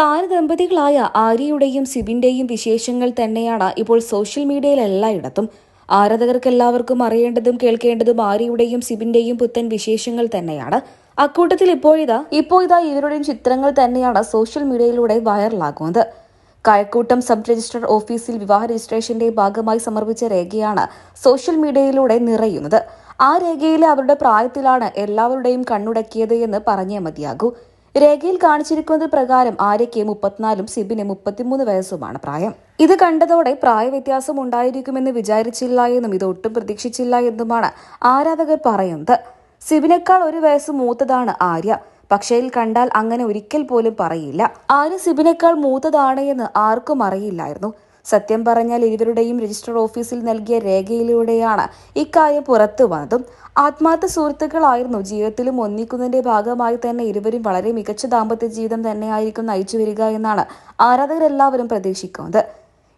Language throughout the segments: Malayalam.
താരദമ്പതികളായ ആര്യയുടെയും സിബിന്റെയും വിശേഷങ്ങൾ തന്നെയാണ് ഇപ്പോൾ സോഷ്യൽ മീഡിയയിൽ എല്ലായിടത്തും. ആരാധകർക്കെല്ലാവർക്കും അറിയേണ്ടതും കേൾക്കേണ്ടതും ആര്യയുടെയും സിബിന്റെയും പുത്തൻ വിശേഷങ്ങൾ തന്നെയാണ്. അക്കൂട്ടത്തിൽ ഇപ്പോഴിതാ ഇപ്പോൾ ഇതാ ഇവരുടെയും ചിത്രങ്ങൾ തന്നെയാണ് സോഷ്യൽ മീഡിയയിലൂടെ വൈറലാകുന്നത്. കഴക്കൂട്ടം സബ് രജിസ്ട്രാർ ഓഫീസിൽ വിവാഹ രജിസ്ട്രേഷന്റെ ഭാഗമായി സമർപ്പിച്ച രേഖയാണ് സോഷ്യൽ മീഡിയയിലൂടെ നിറയുന്നത്. ആ രേഖയിലെ അവരുടെ പ്രായത്തിലാണ് എല്ലാവരുടെയും കണ്ണുടക്കിയത് എന്ന് പറഞ്ഞേ മതിയാകൂ. രേഖയിൽ കാണിച്ചിരിക്കുന്നത് പ്രകാരം ആര്യയ്ക്ക് മുപ്പത്തിനാലും സിബിന് മുപ്പത്തിമൂന്ന് വയസ്സുമാണ് പ്രായം. ഇത് കണ്ടതോടെ പ്രായവ്യത്യാസം ഉണ്ടായിരിക്കുമെന്ന് വിചാരിച്ചില്ല എന്നും ഇത് ഒട്ടും പ്രതീക്ഷിച്ചില്ല എന്നുമാണ് ആരാധകർ പറയുന്നത്. സിബിനേക്കാൾ ഒരു വയസ്സ് മൂത്തതാണ് ആര്യ. പക്ഷേ കണ്ടാൽ അങ്ങനെ ഒരിക്കൽ പോലും പറയില്ല. ആര്യ സിബിനേക്കാൾ മൂത്തതാണ് എന്ന് ആർക്കും അറിയില്ലായിരുന്നു. സത്യം പറഞ്ഞാൽ ഇരുവരുടെയും രജിസ്റ്റർ ഓഫീസിൽ നൽകിയ രേഖയിലൂടെയാണ് ഇക്കാര്യം പുറത്തു വന്നതും. ആത്മാർത്ഥ സുഹൃത്തുക്കളായിരുന്നു. ജീവിതത്തിലും ഒന്നിക്കുന്നതിന്റെ ഭാഗമായി തന്നെ ഇരുവരും വളരെ മികച്ച ദാമ്പത്യ ജീവിതം തന്നെയായിരിക്കും നയിച്ചു വരിക എന്നാണ് ആരാധകരെല്ലാവരും പ്രതീക്ഷിക്കുന്നത്.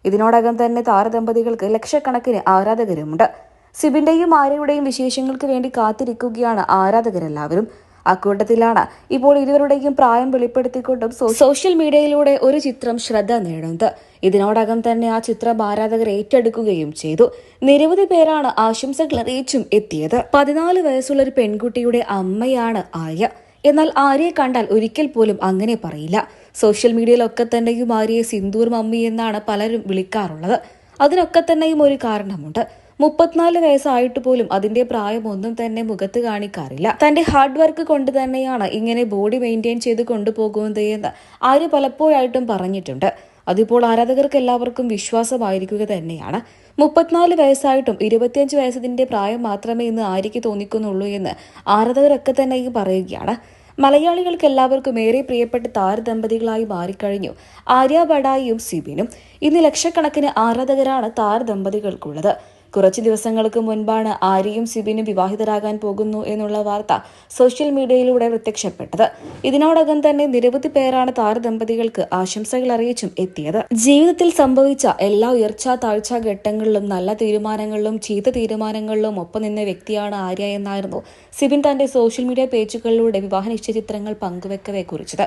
ഇതിനോടകം തന്നെ താരദമ്പതികൾക്ക് ലക്ഷക്കണക്കിന് ആരാധകരുമുണ്ട്. സിബിന്റെയും ആര്യയുടെയും വിശേഷങ്ങൾക്ക് വേണ്ടി കാത്തിരിക്കുകയാണ് ആരാധകരെല്ലാവരും. അക്കൂട്ടത്തിലാണ്. ഇപ്പോൾ ഇരുവരുടെയും പ്രായം വെളിപ്പെടുത്തിക്കൊണ്ടും സോഷ്യൽ മീഡിയയിലൂടെ ഒരു ചിത്രം ശ്രദ്ധ നേടുന്നത്. ഇതിനോടകം തന്നെ ആ ചിത്രം ആരാധകർ ഏറ്റെടുക്കുകയും ചെയ്തു. നിരവധി പേരാണ് ആശംസകൾ അറിയിച്ചും എത്തിയത്. പതിനാല് വയസ്സുള്ള ഒരു പെൺകുട്ടിയുടെ അമ്മയാണ് ആര്യ. എന്നാൽ ആര്യയെ കണ്ടാൽ ഒരിക്കൽ പോലും അങ്ങനെ പറയില്ല. സോഷ്യൽ മീഡിയയിലൊക്കെ തന്നെയും ആര്യയെ സിന്ദൂർ മമ്മി എന്നാണ് പലരും വിളിക്കാറുള്ളത്. അതിനൊക്കെ തന്നെയും ഒരു കാരണമുണ്ട്. മുപ്പത്തിനാല് വയസ്സായിട്ട് പോലും അതിന്റെ പ്രായം ഒന്നും തന്നെ മുഖത്ത് കാണിക്കാറില്ല. തന്റെ ഹാർഡ് വർക്ക് കൊണ്ട് തന്നെയാണ് ഇങ്ങനെ ബോഡി മെയിന്റെയിൻ ചെയ്ത് കൊണ്ടുപോകുന്നത് എന്ന് ആര്യ പലപ്പോഴായിട്ടും പറഞ്ഞിട്ടുണ്ട്. അതിപ്പോൾ ആരാധകർക്ക് എല്ലാവർക്കും വിശ്വാസമായിരിക്കുക തന്നെയാണ്. മുപ്പത്തിനാല് വയസ്സായിട്ടും ഇരുപത്തിയഞ്ച് വയസ്സിന്റെ പ്രായം മാത്രമേ ഇന്ന് ആര്യയ്ക്ക് തോന്നിക്കുന്നുള്ളൂ എന്ന് ആരാധകരൊക്കെ തന്നെ പറയുകയാണ്. മലയാളികൾക്ക് എല്ലാവർക്കും ഏറെ പ്രിയപ്പെട്ട താരദമ്പതികളായി മാറിക്കഴിഞ്ഞു ആര്യ ബഡായിയും സിബിനും. ഇന്ന് ലക്ഷക്കണക്കിന് ആരാധകരാണ് താരദമ്പതികൾക്കുള്ളത് കുറച്ച് ദിവസങ്ങൾക്ക് മുൻപാണ് ആര്യയും സിബിനും വിവാഹിതരാകാൻ പോകുന്നു എന്നുള്ള വാർത്ത സോഷ്യൽ മീഡിയയിലൂടെ പ്രത്യക്ഷപ്പെട്ടത്. ഇതിനോടകം തന്നെ നിരവധി പേരാണ് താരദമ്പതികൾക്ക് ആശംസകൾ അറിയിച്ചും എത്തിയത്. ജീവിതത്തിൽ സംഭവിച്ച എല്ലാ ഉയർച്ച താഴ്ച ഘട്ടങ്ങളിലും നല്ല തീരുമാനങ്ങളിലും ചീത്ത തീരുമാനങ്ങളിലും ഒപ്പം നിന്ന വ്യക്തിയാണ് ആര്യ എന്നായിരുന്നു സിബിൻ തന്റെ സോഷ്യൽ മീഡിയ പേജുകളിലൂടെ വിവാഹ നിശ്ചയ ചിത്രങ്ങൾ പങ്കുവെക്കവെ കുറിച്ചത്.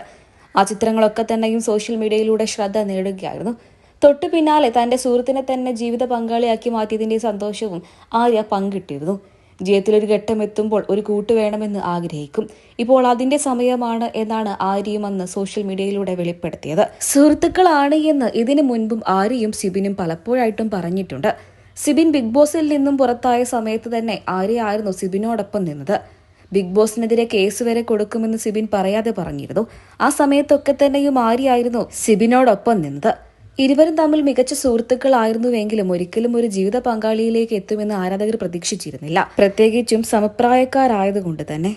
ആ ചിത്രങ്ങളൊക്കെ തന്നെയും സോഷ്യൽ മീഡിയയിലൂടെ ശ്രദ്ധ നേടുകയായിരുന്നു. തൊട്ടു പിന്നാലെ തന്റെ സുഹൃത്തിനെ തന്നെ ജീവിത പങ്കാളിയാക്കി മാറ്റിയതിന്റെ സന്തോഷവും ആര്യ പങ്കിട്ടിരുന്നു. ജീവിതത്തിലൊരു ഘട്ടം എത്തുമ്പോൾ ഒരു കൂട്ട് വേണമെന്ന് ആഗ്രഹിക്കും. ഇപ്പോൾ അതിന്റെ സമയമാണ് എന്നാണ് ആര്യയും അന്ന് സോഷ്യൽ മീഡിയയിലൂടെ വെളിപ്പെടുത്തിയത്. സുഹൃത്തുക്കളാണ് എന്ന് ഇതിനു മുൻപും ആര്യയും സിബിനും പലപ്പോഴായിട്ടും പറഞ്ഞിട്ടുണ്ട്. സിബിൻ ബിഗ് ബോസിൽ നിന്നും പുറത്തായ സമയത്ത് തന്നെ ആര്യ ആയിരുന്നു സിബിനോടൊപ്പം നിന്നത്. ബിഗ് ബോസിനെതിരെ കേസ് വരെ കൊടുക്കുമെന്ന് സിബിൻ പറയാതെ പറഞ്ഞിരുന്നു. ആ സമയത്തൊക്കെ തന്നെയും ആര്യായിരുന്നു സിബിനോടൊപ്പം നിന്നത്. ഇരുവരും തമ്മിൽ മികച്ച സുഹൃത്തുക്കളായിരുന്നുവെങ്കിലും ഒരിക്കലും ഒരു ജീവിത പങ്കാളിയിലേക്ക് എത്തുമെന്ന് ആരാധകർ പ്രതീക്ഷിച്ചിരുന്നില്ല. പ്രത്യേകിച്ചും സമപ്രായക്കാരായതുകൊണ്ട് തന്നെ.